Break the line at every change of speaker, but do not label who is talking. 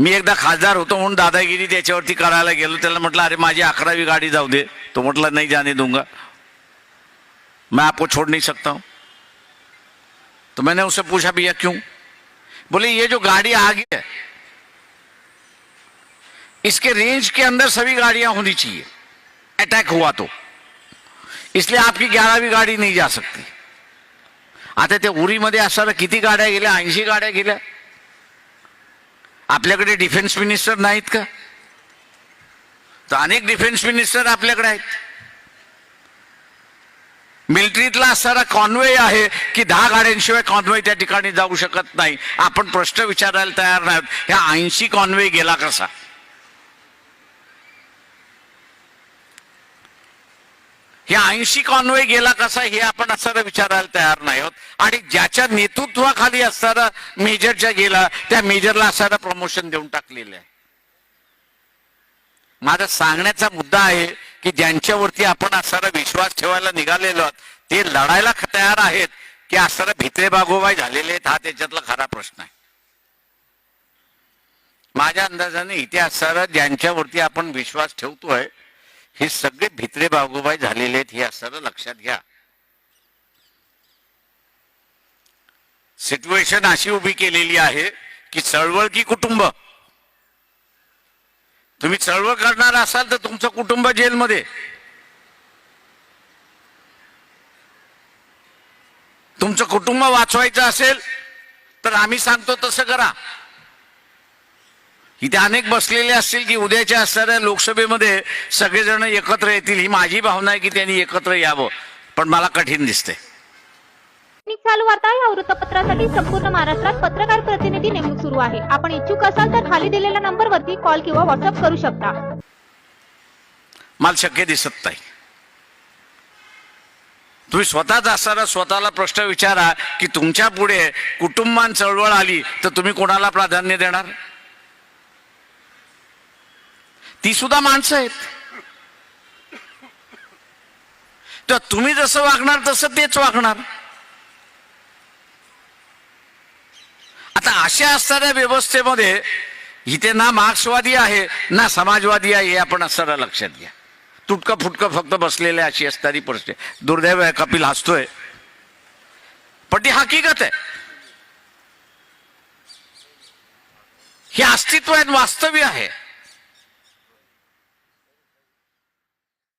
मी एकदा खासदार होतो म्हणून दादागिरी त्याच्यावरती करायला गेलो. त्याला म्हटलं, अरे, माझी अकरावी गाडी जाऊ दे. तो म्हटलं, नाही जाने दूँगा मैं आपको छोड़ नहीं सकता हूँ. तो मैंने उससे पूछा, भैया, क्यों? बोले, ये जो गाड़ी आ गई है, इसके रेंज के अंदर सभी गाड़ियाँ होनी चाहिए। अटैक हुआ तो। इसलिए आपकी ग्यारहवीं गाडी नहीं जा सकती। आता त्या उरीमध्ये असताना किती गाड्या गेल्या ऐंशी गाड्या गेल्या आपल्याकडे डिफेन्स मिनिस्टर नाहीत का? तर अनेक डिफेन्स मिनिस्टर आपल्याकडे आहेत. मिलिटरीतला असणारा कॉन्वे आहे की दहा गाड्यांशिवाय कॉन्वे त्या ठिकाणी जाऊ शकत नाही. आपण प्रश्न विचारायला तयार नाहीत. ह्या ऐंशी कॉन्वे गेला कसा? हे ऐंशी कॉन्वे गेला कसा हे आपण असताना विचारायला तयार नाही आहोत. आणि ज्याच्या नेतृत्वाखाली असणारा मेजरच्या गेला त्या मेजरला असणारा प्रमोशन देऊन टाकलेलं आहे. माझा सांगण्याचा मुद्दा आहे की ज्यांच्यावरती आपण असणारा विश्वास ठेवायला निघालेलो आहोत ते लढायला तयार आहेत की असणारा भित्रे बागोबाई झालेले आहेत हा त्याच्यातला खरा प्रश्न आहे. माझ्या अंदाजाने इतिहासाला ज्यांच्यावरती आपण विश्वास ठेवतोय हे सगळे भित्रे बागोबाई झालेले आहेत हे असणारं लक्षात घ्या. सिच्युएशन अशी उभी केलेली आहे की चळवळ की कुटुंब? तुम्ही चळवळ करणार असाल तर तुमचं कुटुंब जेलमध्ये. तुमचं कुटुंब वाचवायचं असेल तर आम्ही सांगतो तसं करा. इथे अनेक बसलेले असतील की उद्याच्या असणाऱ्या लोकसभेमध्ये सगळेजण एकत्र येतील ही माझी भावना आहे की त्यांनी एकत्र यावं. पण मला कठीण दिसते
चालू वार्ता या वृत्तपत्रासाठी संपूर्ण महाराष्ट्रात पत्रकार प्रतिनिधी नेमणूक सुरू आहे. आपण इच्छुक असाल तर खाली दिलेल्या नंबरवरती कॉल किंवा व्हॉट्सअप करू शकता.
मला शक्य दिसत नाही. तुम्ही स्वतःच असताना स्वतःला प्रश्न विचारा की तुमच्यापुढे कुटुंबान चळवळ आली तर तुम्ही कोणाला प्राधान्य देणार? ती सुद्धा माणसं आहेत. तर तुम्ही जसं वागणार तसं तेच वागणार. आता अशा असणाऱ्या व्यवस्थेमध्ये इथे ना मार्क्सवादी आहे ना समाजवादी आहे हे आपण असणारा लक्षात घ्या. तुटकं फुटकं फक्त बसलेले अशी असणारी परिस्थिती. दुर्दैव आहे कपिल हसतोय. पण ती हकीकत आहे. हे अस्तित्व आहे वास्तव्य आहे.